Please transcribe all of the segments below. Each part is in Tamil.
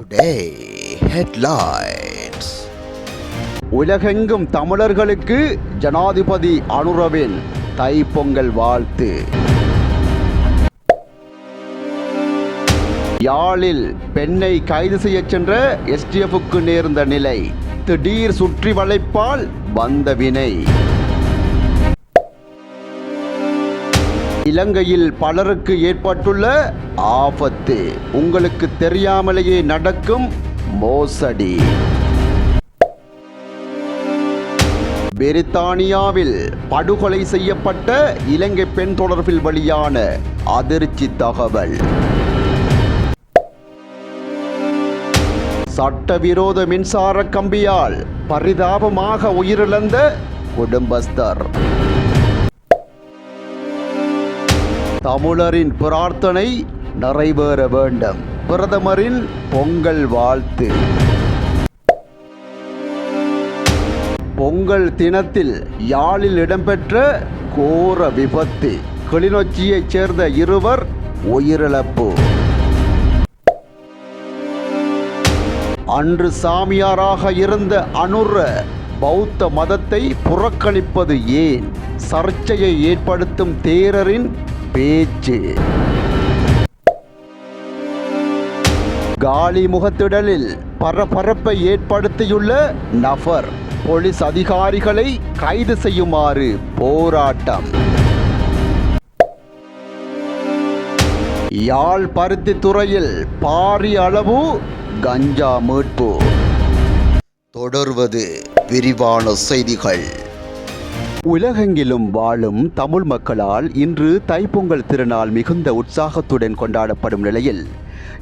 டுடே ஹெட்லைன்ஸ் உலகெங்கும் தமிழர்களுக்கு ஜனாதிபதி அனுரவின் தைப்பொங்கல் வாழ்த்து. யாழில் பெண்ணை கைது செய்யச் சென்ற எஸ்டிஎஃப்க்கு நேர்ந்த நிலை. திடீர் சுற்றி வளைப்பால் வந்த வினை. இலங்கையில் பலருக்கு ஏற்பட்டுள்ள ஆபத்து. உங்களுக்கு தெரியாமலேயே நடக்கும் மோசடி. பிரித்தானியாவில் படுகொலை செய்யப்பட்ட இலங்கை பெண் தொடர்பில் வெளியான அதிர்ச்சி தகவல். சட்டவிரோத மின்சார கம்பியால் பரிதாபமாக உயிரிழந்த குடும்பஸ்தர். தமிழரின் பிரார்த்தனை நிறைவேற வேண்டும். பிரதமரின் பொங்கல் வாழ்த்து. பொங்கல் தினத்தில் யாழில் இடம்பெற்ற கோர விபத்து. கிளிநொச்சியைச் சேர்ந்த இருவர் உயிரிழப்பு. அன்று சாமியாராக இருந்த அனுர பௌத்த மதத்தை புறக்கணிப்பது ஏன்? சர்ச்சையை ஏற்படுத்தும் தேரரின் பேச்சு. காலி முகத்திடலில் பரபரப்பை ஏற்படுத்தியுள்ள நபர் போலீஸ் அதிகாரிகளை கைது செய்யுமாறு போராட்டம். யாழ் பருத்தி துறையில் பாரிய அளவு கஞ்சா மீட்பு. தொடர்வது விரிவான செய்திகள். உலகெங்கிலும் வாழும் தமிழ் மக்களால் இன்று தைப்பொங்கல் திருநாள் மிகுந்த உற்சாகத்துடன் கொண்டாடப்படும் நிலையில்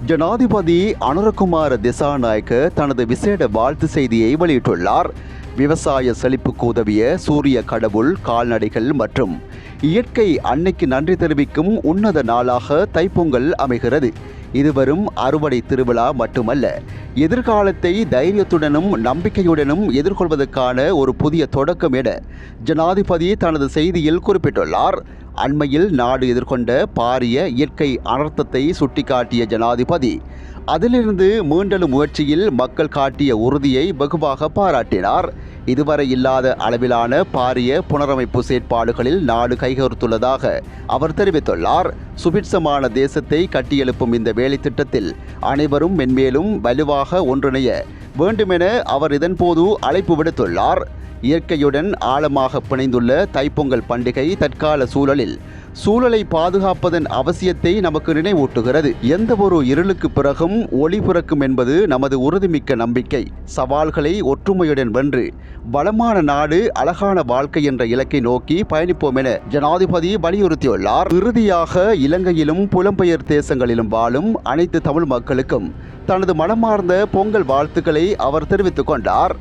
ஜனாதிபதி அனுரகுமார திசாநாயக்க தனது விசேட வாழ்த்து செய்தியை வெளியிட்டுள்ளார். விவசாய செழிப்புக்கு உதவிய சூரிய கடவுள் கால்நடைகள் மற்றும் இயற்கை அன்னைக்கு நன்றி தெரிவிக்கும் உன்னத நாளாக தைப்பொங்கல் அமைகிறது. இது வரும் அறுவடை திருவிழா மட்டுமல்ல. எதிர்காலத்தை தைரியத்துடனும் நம்பிக்கையுடனும் எதிர்கொள்வதற்கான ஒரு புதிய தொடக்கம் என ஜனாதிபதி தனது செய்தியில் குறிப்பிட்டுள்ளார். அண்மையில் நாடு எதிர்கொண்ட பாரிய இயற்கை அனர்த்தத்தை சுட்டிக்காட்டிய ஜனாதிபதி அதிலிருந்து மீண்டலும் முயற்சியில் மக்கள் காட்டிய உறுதியை வெகுவாக பாராட்டினார். இதுவரை இல்லாத அளவிலான பாரிய புனரமைப்பு செயற்பாடுகளில் நாடு கைகோர்த்துள்ளதாக அவர் தெரிவித்துள்ளார். சுபிட்சமான தேசத்தை கட்டியெழுப்பும் இந்த வேலை திட்டத்தில் அனைவரும் மென்மேலும் வலுவாக ஒன்றிணைய வேண்டுமென அவர் இதன்போது அழைப்பு விடுத்துள்ளார். இயற்கையுடன் ஆழமாக பிணைந்துள்ள தைப்பொங்கல் பண்டிகை தற்கால சூழலில் சூழலை பாதுகாப்பதன் அவசியத்தை நமக்கு நினைவூட்டுகிறது. எந்த ஒரு இருளுக்கு பிறகும் ஒளி பிறக்கும் என்பது நமது உறுதிமிக்க நம்பிக்கை. சவால்களை ஒற்றுமையுடன் வென்று வளமான நாடு அழகான வாழ்க்கை என்ற இலக்கை நோக்கி பயணிப்போம் என ஜனாதிபதி வலியுறுத்தியுள்ளார். இறுதியாக இலங்கையிலும் புலம்பெயர் தேசங்களிலும் வாழும் அனைத்து தமிழ் மக்களுக்கும் தனது மனமார்ந்த பொங்கல் வாழ்த்துக்களை அவர் தெரிவித்துக் கொண்டார்.